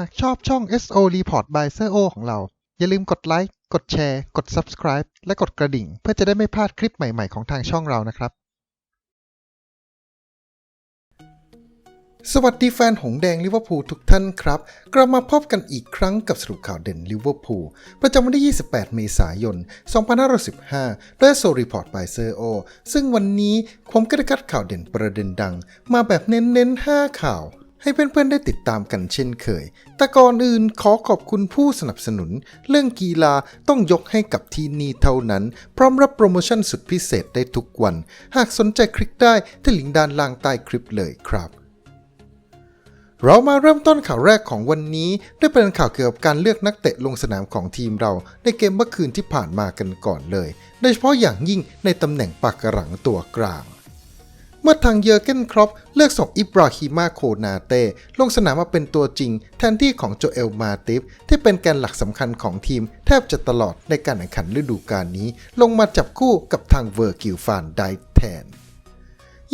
หากชอบช่อง SO Report by s e o ของเรา อย่าลืมกดไลค์ กดแชร์ กด Subscribe และกดกระดิ่ง เพื่อจะได้ไม่พลาดคลิปใหม่ ๆ ของทางช่องเรานะครับ สวัสดีแฟนหงแดงลิเวอร์พูลทุกท่านครับ กลับมาพบกันอีกครั้งกับสรุปข่าวเด่นลิเวอร์พูลประจำวันที่ 28 เมษายน 2515ด้วยโซรีพอร์ตบายเซอร์โอซึ่งวันนี้ผมก็ได้คัดข่าวเด่นประเด็นดัง มาแบบเน้นๆ 5 ข่าว ให้เพื่อนๆได้ติดตามกันเช่นเคย แต่ก่อนอื่นขอขอบคุณผู้สนับสนุน เรื่องกีฬาต้องยกให้กับที่นี่เท่านั้น พร้อมรับโปรโมชั่นสุดพิเศษได้ทุกวัน หากสนใจคลิกได้ที่ลิงก์ด้านล่างใต้คลิปเลยครับเรามาเริ่มต้นข่าวแรกของวันนี้ด้วยเป็นข่าวเกี่ยวกับการเลือกนักเตะลงสนามของทีมเรา ในเกมเมื่อคืนที่ผ่านมากันก่อนเลย โดยเฉพาะอย่างยิ่งในตำแหน่งปากกระหลังตัวกลาง มื่อทางเยอร์เกนครอปเลือกส่งอิบราฮิมาโคนาเต้ลงสนามมาเป็นตัวจริง แทนที่ของโจเอลมาติฟที่เป็นแกนหลักสำคัญของทีม แทบจะตลอดในการแข่งขันฤดูกาลนี้ ลงมาจับคู่กับทางเวอร์กิลฟานไดแทน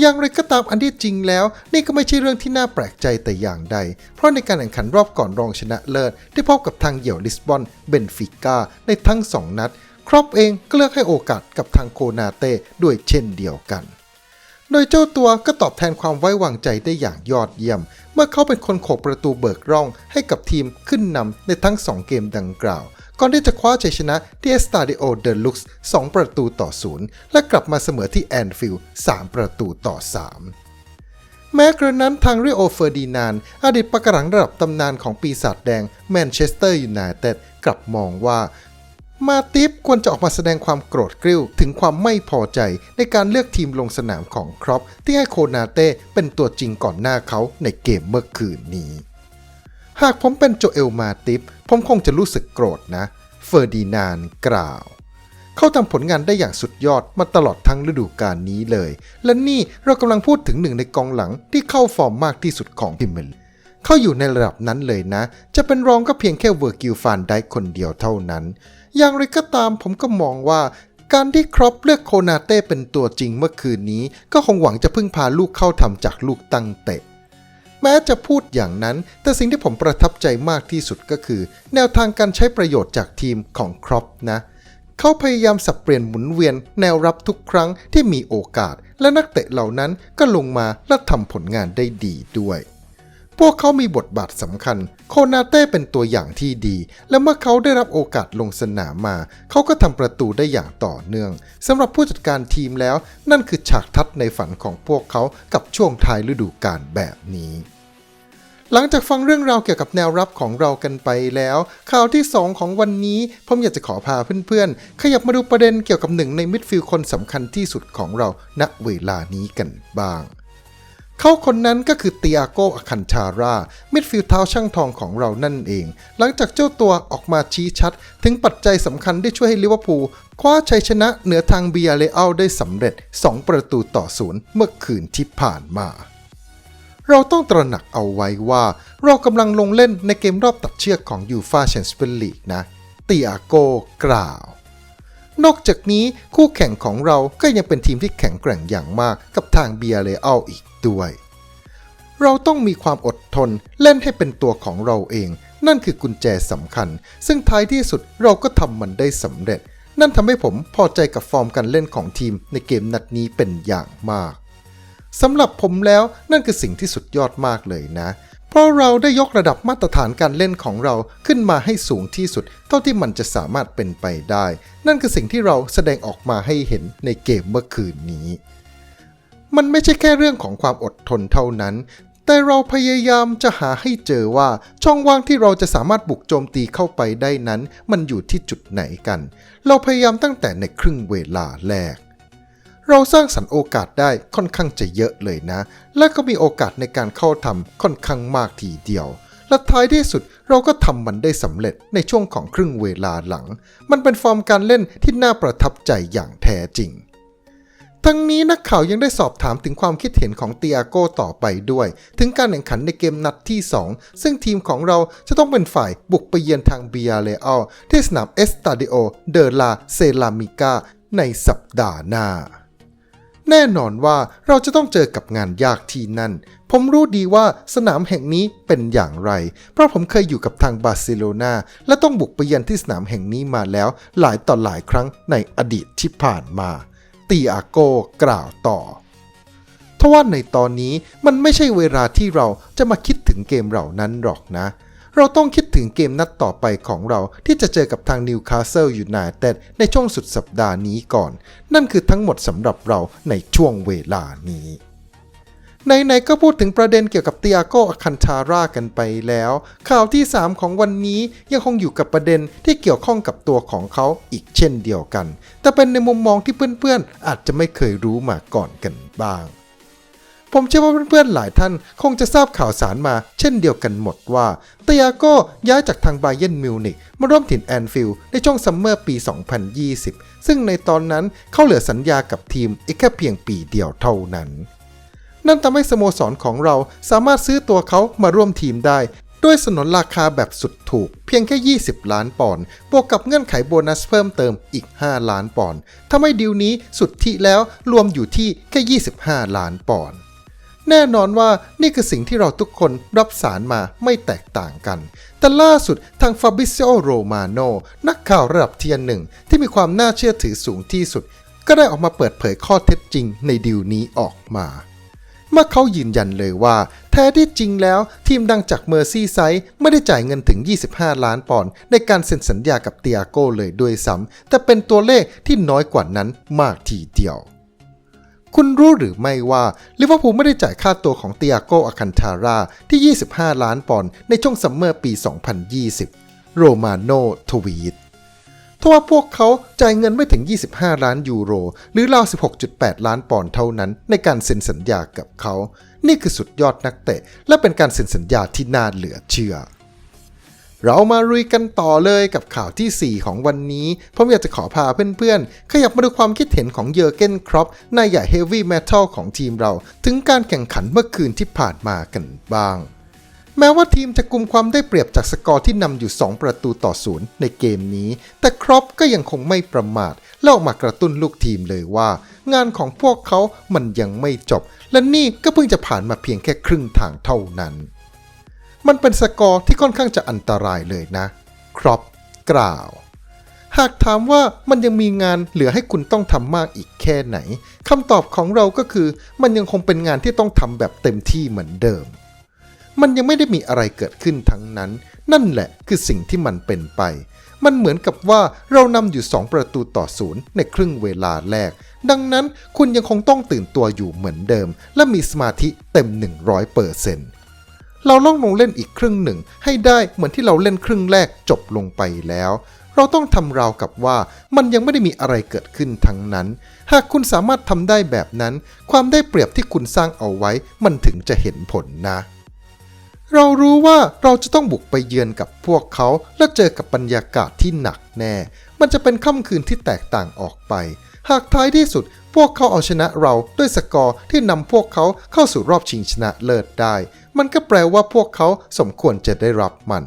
อย่างไรก็ตามอันที่จริงแล้ว นี่ก็ไม่ใช่เรื่องที่น่าแปลกใจแต่อย่างใด เพราะในการแข่งขันรอบก่อนรองชนะเลิศได้พบกับทางเหยี่ยวลิสบอนเบนฟิก้าในทั้ง 2 นัด ครอปเองก็เลือกให้โอกาสกับทางโคนาเต้ด้วยเช่นเดียวกัน โดยเจ้าตัวก็ตอบแทนความไว้วางใจได้อย่างยอดเยี่ยม เมื่อเขาเป็นคนโขกประตูเบิกร่องให้กับทีมขึ้นนำในทั้ง 2 เกมดังกล่าว ก่อนที่จะคว้าชัยชนะที่เอสตาดิโอเดลุกส์2ประตูต่อ0และกลับมาเสมอที่แอนฟิลด์3ประตูต่อ 3แม้กระนั้นทางริโอเฟอร์ดินานอดีตปะกรังระดับตำนานของปีศาจแดงแมนเชสเตอร์ยูไนเต็ดกลับมองว่า มาติฟควรจะออกมาแสดงความโกรธกริ้ว ถึงความไม่พอใจในการเลือกทีมลงสนามของครอปที่ให้โคนาเต้เป็นตัวจริงก่อนหน้าเขาในเกมเมื่อคืนนี้ หากผมเป็นโจเอลมาติฟผมคงจะรู้สึกโกรธนะ เฟอร์ดินานกล่าว เขาทำผลงานได้อย่างสุดยอดมาตลอดทั้งฤดูกาลนี้เลย และนี่เรากำลังพูดถึงหนึ่งในกองหลังที่เข้าฟอร์มมากที่สุดของพิมเมล เขาอยู่ในระดับนั้นเลยนะ จะเป็นรองก็เพียงแค่เวอร์กิลฟานได้คนเดียวเท่านั้น อย่างไรก็ตามผมก็มองว่าการที่ครอปเลือกโคนาเต้เป็นตัวจริงเมื่อคืนนี้ ก็คงหวังจะพึ่งพาลูกเข้าทำจากลูกตั้งเตะ แม้จะพูดอย่างนั้น แต่สิ่งที่ผมประทับใจมากที่สุดก็คือ แนวทางการใช้ประโยชน์จากทีมของครอปนะ เขาพยายามสับเปลี่ยนหมุนเวียนแนวรับทุกครั้งที่มีโอกาส และนักเตะเหล่านั้นก็ลงมาและทำผลงานได้ดีด้วย พวกเขามีบทบาทสำคัญ โคนาเต้เป็นตัวอย่างที่ดี และเมื่อเขาได้รับโอกาสลงสนามมา เขาก็ทำประตูได้อย่างต่อเนื่องสำหรับผู้จัดการทีมแล้ว นั่นคือฉากทัดในฝันของพวกเขากับช่วงท้ายฤดูกาลแบบนี้หลังจากฟังเรื่องราวเกี่ยวกับแนวรับของเรากันไปแล้ว ข่าวที่ 2 ของวันนี้ผมอยากจะขอพาเพื่อนๆ ขยับมาดูประเด็นเกี่ยวกับหนึ่งในมิดฟิลด์คนสำคัญที่สุดของเราณเวลานี้กันบ้าง เขาคนนั้นก็คือเตียโกอคันชารามิดฟิลด์เท้าช่างทองของเรานั่นเอง หลังจากเจ้าตัวออกมาชี้ชัด ถึงปัจจัยสำคัญที่ช่วยให้ลิเวอร์พูลคว้าชัยชนะเหนือทางเบียเลอัลได้สำเร็จ 2 ประตูต่อศูนย์เมื่อคืนที่ผ่านมาเราต้องตระหนักเอาไว้ว่า เรากำลังลงเล่นในเกมรอบตัดเชือกของยูฟาแชมเปี้ยนลีกนะเตียโกกล่าว นอกจากนี้คู่แข่งของเราก็ยังเป็นทีมที่แข็งแกร่งอย่างมากกับทางเบียเลอัลอีก ด้วย เราต้องมีความอดทนเล่นให้เป็นตัวของเราเอง นั่นคือกุญแจสำคัญ ซึ่งท้ายที่สุดเราก็ทำมันได้สำเร็จ นั่นทำให้ผมพอใจกับฟอร์มการเล่นของทีมในเกมนัดนี้เป็นอย่างมากสำหรับผมแล้วนั่นคือสิ่งที่สุดยอดมากเลยนะ เพราะเราได้ยกระดับมาตรฐานการเล่นของเราขึ้นมาให้สูงที่สุด เท่าที่มันจะสามารถเป็นไปได้ นั่นคือสิ่งที่เราแสดงออกมาให้เห็นในเกมเมื่อคืนนี้ มันไม่ใช่แค่เรื่องของความอดทนเท่านั้น แต่เราพยายามจะหาให้เจอว่าช่องว่างที่เราจะสามารถบุกโจมตีเข้าไปได้นั้น มันอยู่ที่จุดไหนกัน เราพยายามตั้งแต่ในครึ่งเวลาแรก เราสร้างสรรค์โอกาสได้ค่อนข้างจะเยอะเลยนะ และก็มีโอกาสในการเข้าทำค่อนข้างมากทีเดียวและท้ายที่สุดเราก็ทำมันได้สำเร็จในช่วงของครึ่งเวลาหลัง มันเป็นฟอร์มการเล่นที่น่าประทับใจอย่างแท้จริง ทั้งนี้นักข่าวยังได้สอบถามถึงความคิดเห็นของเตียโกต่อไปด้วย ถึงการแข่งขันในเกมนัดที่ 2 ซึ่งทีมของเราจะต้องเป็นฝ่ายบุกไปเยือนทางเบียเลอัลที่สนามเอสตาดิโอเดลาเซรามิกาในสัปดาห์หน้า แน่นอนว่าเราจะต้องเจอกับงานยากที่นั่น ผมรู้ดีว่าสนามแห่งนี้เป็นอย่างไร เพราะผมเคยอยู่กับทางบาร์เซโลนาและต้องบุกไปเยือนที่สนามแห่งนี้มาแล้ว หลายต่อหลายครั้งในอดีตที่ผ่านมา ตีอาโกกล่าวต่อทว่าในตอนนี้มันไม่ใช่เวลาที่เราจะมาคิดถึงเกมเหล่านั้นหรอกนะ เราต้องคิดถึงเกมนัดต่อไปของเราที่จะเจอกับทางนิวคาสเซิลยูไนเต็ดในช่วงสุดสัปดาห์นี้ก่อน นั่นคือทั้งหมดสำหรับเราในช่วงเวลานี้ ไหนๆก็พูดถึงประเด็นเกี่ยวกับเตียโกอคันทาร่ากันไปแล้ว ข่าวที่ 3 ของวันนี้ยังคงอยู่กับประเด็นที่เกี่ยวข้องกับตัวของเขาอีกเช่นเดียวกัน แต่เป็นในมุมมองที่เพื่อนๆ อาจจะไม่เคยรู้มาก่อนกันบ้าง ผมเชื่อว่าเพื่อนๆหลายท่านคงจะทราบข่าวสารมาเช่นเดียวกันหมดว่าเตียโกย้ายจากทางไบเยนมิวนิกมาร่วมถิ่นแอนฟิลด์ในช่วงซัมเมอร์ปี 2020 ซึ่งในตอนนั้นเขาเหลือสัญญากับทีมอีกแค่เพียงปีเดียวเท่านั้น นั่นทำให้สโมสรของเราสามารถซื้อตัวเขามาร่วมทีมได้ ด้วยสนนราคาแบบสุดถูก เพียงแค่ 20 ล้านปอนด์บวกกับเงื่อนไขโบนัสเพิ่มเติมอีก 5 ล้านปอนด์ทำให้ดีลนี้สุดที่แล้วรวมอยู่ที่แค่ 25 ล้านปอนด์แน่นอนว่านี่คือสิ่งที่เราทุกคนรับสารมาไม่แตกต่างกัน แต่ล่าสุดทางฟาบิซิโอโรมาโนนักข่าวระดับเทียนหนึ่ง ที่มีความน่าเชื่อถือสูงที่สุด ก็ได้ออกมาเปิดเผยข้อเท็จจริงในดีลนี้ออกมา เมื่อเขายืนยันเลยว่า แท้ที่จริงแล้วทีมดังจากเมอร์ซี่ไซด์ไม่ได้จ่ายเงินถึง 25 ล้านปอนด์ในการเซ็นสัญญากับเตียโกเลยด้วยซ้ำแต่เป็นตัวเลขที่น้อยกว่านั้นมากทีเดียวคุณรู้หรือไม่ว่าลิเวอร์พูลไม่ได้จ่ายค่าตัวของเตียโกอาคันทาร่าที่ 25 ล้านปอนด์ในช่วงซัมเมอร์ปี 2020 โรมาโนทวีต ทว่าพวกเขาจ่ายเงินไม่ถึง 25 ล้านยูโร หรือราว16.8 ล้านปอนด์เท่านั้น ในการเซ็นสัญญากับเขา นี่คือสุดยอดนักเตะ และเป็นการเซ็นสัญญาที่น่าเหลือเชื่อ เรามาลุยกันต่อเลยกับข่าวทีสี่4 ของวันนี้ ผมอยากจะขอพาเพื่อนๆ ขยับมาดูความคิดเห็นของเยอร์เกนครอปนายใหญ่เฮฟวี่เมทัลของทีมเรา ถึงการแข่งขันเมื่อคืนที่ผ่านมากันบ้าง แม้ว่าทีมจะกุมความได้เปรียบจากสกอร์ที่นำอยู่ 2 ประตูต่อศูนย์ในเกมนี้ แต่ครอปก็ยังคงไม่ประมาทและออกมากระตุ้นลูกทีมเลยว่า งานของพวกเขามันยังไม่จบ และนี่ก็เพิ่งจะผ่านมาเพียงแค่ครึ่งทางเท่านั้น มันเป็นสกอร์ที่ค่อนข้างจะอันตรายเลยนะ ครอปกล่าว หากถามว่ามันยังมีงานเหลือให้คุณต้องทำมากอีกแค่ไหนคำตอบของเราก็คือ มันยังคงเป็นงานที่ต้องทำแบบเต็มที่เหมือนเดิม มันยังไม่ได้มีอะไรเกิดขึ้นทั้งนั้น นั่นแหละคือสิ่งที่มันเป็นไป มันเหมือนกับว่าเรานำอยู่ 2 ประตูต่อศูนย์ในครึ่งเวลาแรก ดังนั้นคุณยังคงต้องตื่นตัวอยู่เหมือนเดิม และมีสมาธิเต็ม 100%เปอร์เซ็นต์เราต้องลงเล่นอีกครึ่งหนึ่งให้ได้เหมือนที่เราเล่นครึ่งแรกจบลงไปแล้ว เราต้องทำราวกับว่ามันยังไม่ได้มีอะไรเกิดขึ้นทั้งนั้น หากคุณสามารถทำได้แบบนั้น ความได้เปรียบที่คุณสร้างเอาไว้มันถึงจะเห็นผลนะ เรารู้ว่าเราจะต้องบุกไปเยือนกับพวกเขา และเจอกับบรรยากาศที่หนักแน่ มันจะเป็นค่ำคืนที่แตกต่างออกไป หากท้ายที่สุด พวกเขาเอาชนะเราด้วยสกอร์ที่นำพวกเขาเข้าสู่รอบชิงชนะเลิศได้ มันก็แปลว่าพวกเขาสมควรจะได้รับมัน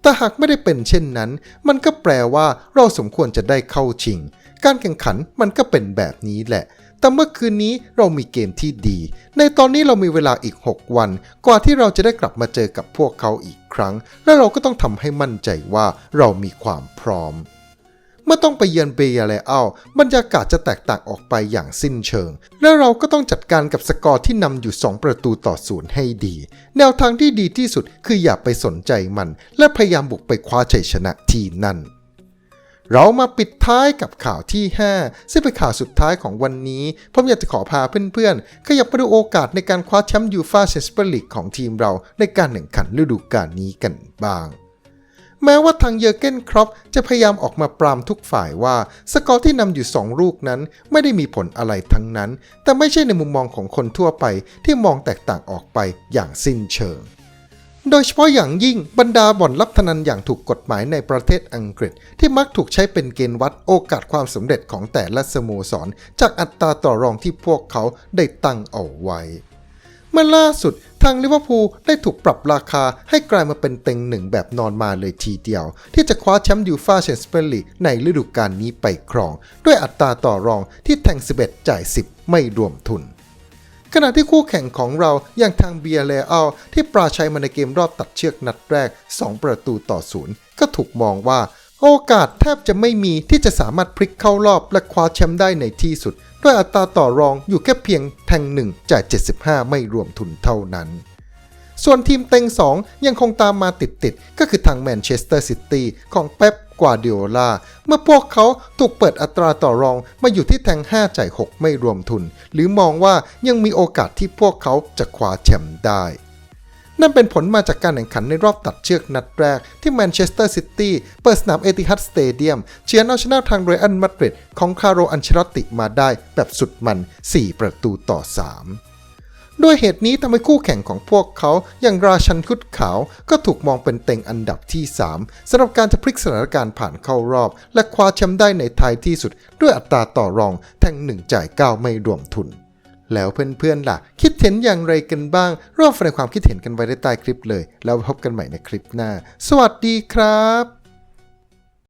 แต่หากไม่ได้เป็นเช่นนั้น มันก็แปลว่าเราสมควรจะได้เข้าชิง การแข่งขันมันก็เป็นแบบนี้แหละ แต่เมื่อคืนนี้เรามีเกมที่ดี ในตอนนี้เรามีเวลาอีก 6 วัน กว่าที่เราจะได้กลับมาเจอกับพวกเขาอีกครั้ง และเราก็ต้องทำให้มั่นใจว่าเรามีความพร้อม เมื่อต้องไปเยือนเบียร์และอัลบรรยากาศจะแตกต่างออกไปอย่างสิ้นเชิง และเราก็ต้องจัดการกับสกอร์ที่นำอยู่ 2 ประตูต่อศูนย์ให้ดี แนวทางที่ดีที่สุดคืออย่าไปสนใจมัน และพยายามบุกไปคว้าชัยชนะที่นั่น เรามาปิดท้ายกับข่าวที่ 5 ซึ่งเป็นข่าวสุดท้ายของวันนี้ ผมอยากจะขอพาเพื่อนๆ ขยับมาดูโอกาสในการคว้าแชมป์ยูฟาแชมเปี้ยนลีกของทีมเราในการแข่งขันฤดูกาลนี้กันบ้าง แม้ว่าทางเยอร์เกนครอปจะพยายามออกมาปรามทุกฝ่ายว่า สกอร์ที่นำอยู่ 2 ลูกนั้นไม่ได้มีผลอะไรทั้งนั้น แต่ไม่ใช่ในมุมมองของคนทั่วไปที่มองแตกต่างออกไปอย่างสิ้นเชิง โดยเฉพาะอย่างยิ่งบรรดาบ่อนรับพนันอย่างถูกกฎหมายในประเทศอังกฤษ ที่มักถูกใช้เป็นเกณฑ์วัดโอกาสความสำเร็จของแต่ละสโมสร จากอัตราต่อรองที่พวกเขาได้ตั้งเอาไว้ เมื่อล่าสุดทางลิเวอร์พูลได้ถูกปรับราคาให้กลายมาเป็นเต็งหนึ่งแบบนอนมาเลยทีเดียว ที่จะคว้าแชมป์ยูฟาแชมเปี้ยนส์ลีกในฤดูกาลนี้ไปครอง ด้วยอัตราต่อรองที่แทง 11 จ่าย 10 ไม่รวมทุน ขณะที่คู่แข่งของเราอย่างทางเบียร์เลอัลที่ปราชัยมาในเกมรอบตัดเชือกนัดแรก 2 ประตูต่อศูนย์ก็ถูกมองว่า โอกาสแทบจะไม่มีที่จะสามารถพลิกเข้ารอบและคว้าแชมป์ได้ในที่สุด ด้วยอัตราต่อรองอยู่แค่เพียงแทงหนึ่งจ่าย75 ไม่รวมทุนเท่านั้นส่วนทีมเต็ง 2 ยังคงตามมาติดๆ ก็คือทางแมนเชสเตอร์ซิตี้ของเป๊ป กวาร์ดิโอลาเมื่อพวกเขาถูกเปิดอัตราต่อรองมาอยู่ที่แทง 5 จ่าย 6 ไม่รวมทุน หรือมองว่ายังมีโอกาสที่พวกเขาจะคว้าแชมป์ได้ นั่นเป็นผลมาจากการแข่งขันในรอบตัดเชือกนัดแรก ที่แมนเชสเตอร์ซิตี้เปิดสนามเอติฮัดสเตเดียมเชียร์เอาชนะทางเรอัลมาดริดของคาร์โรอันเชลอตติมาได้แบบสุดมัน 4 ประตูต่อ 3 ด้วยเหตุนี้ทำให้คู่แข่งของพวกเขาอย่างราชันคุดขาวก็ถูกมองเป็นเต็งอันดับที่ 3สำหรับการจะพลิกสถานการณ์ผ่านเข้ารอบ และคว้าแชมป์ได้ในท้ายที่สุด ด้วยอัตราต่อรองแทง1จ่าย9ไม่รวมทุน แล้วเพื่อนๆล่ะ คิดเห็นอย่างไรกันบ้าง ร่วมแสดงความคิดเห็นกันไว้ใต้คลิปเลย แล้วพบกันใหม่ในคลิปหน้า สวัสดีครับ